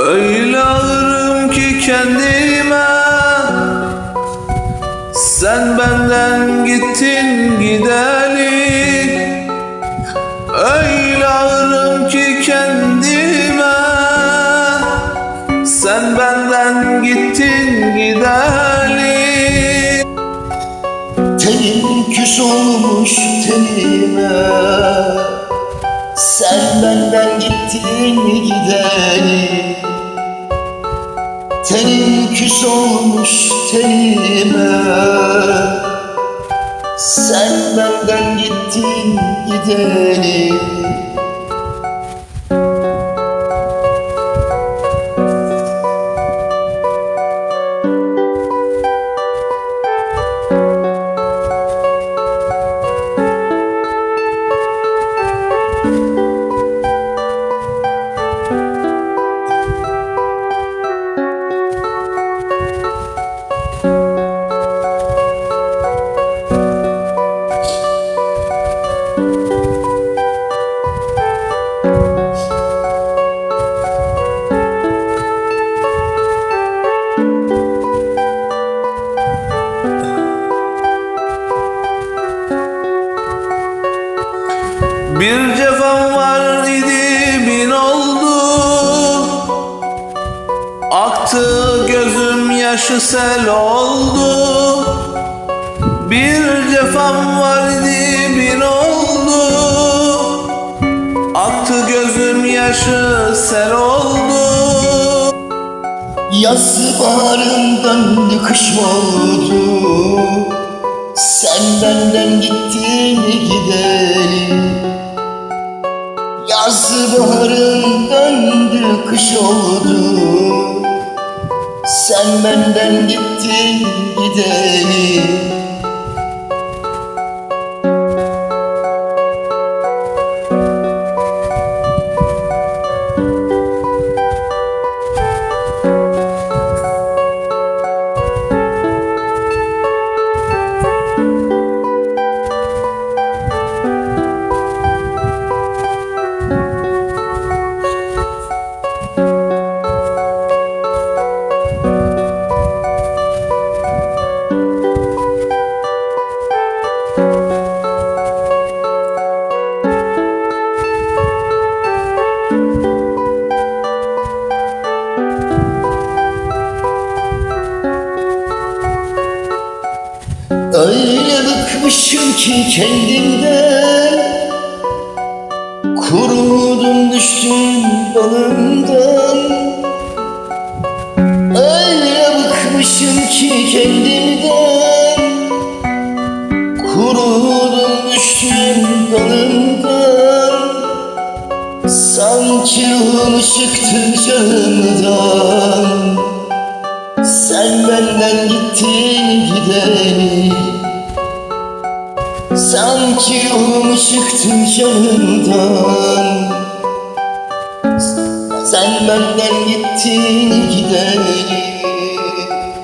Öyle ağırım ki kendime Sen benden gittin gideli. Öyle ağırım ki kendime. Sen benden gittin gideli. Tenim küs olmuş tenime. Sen benden gittin gideni Tenim küs olmuş tenime. Sen benden gittin gideni yaşı sel oldu. Bir cefam var idi bin oldu. Aktı gözüm yaşı sel oldu. Yaz baharın döndü kış oldu. Sen benden gittin gideli Yaz baharın döndü kış oldu Sen benden gittin gideli Öyle bıkmışım ki kendimden Kurudum düştüm dalımdan Öyle bıkmışım ki kendimden. Kurudum düştüm dalımdan Sanki ruhum çıktı canımdan. Sen benden gittin gideni Sanki ruhum çıktı canımdan. Sen benden gittin gideni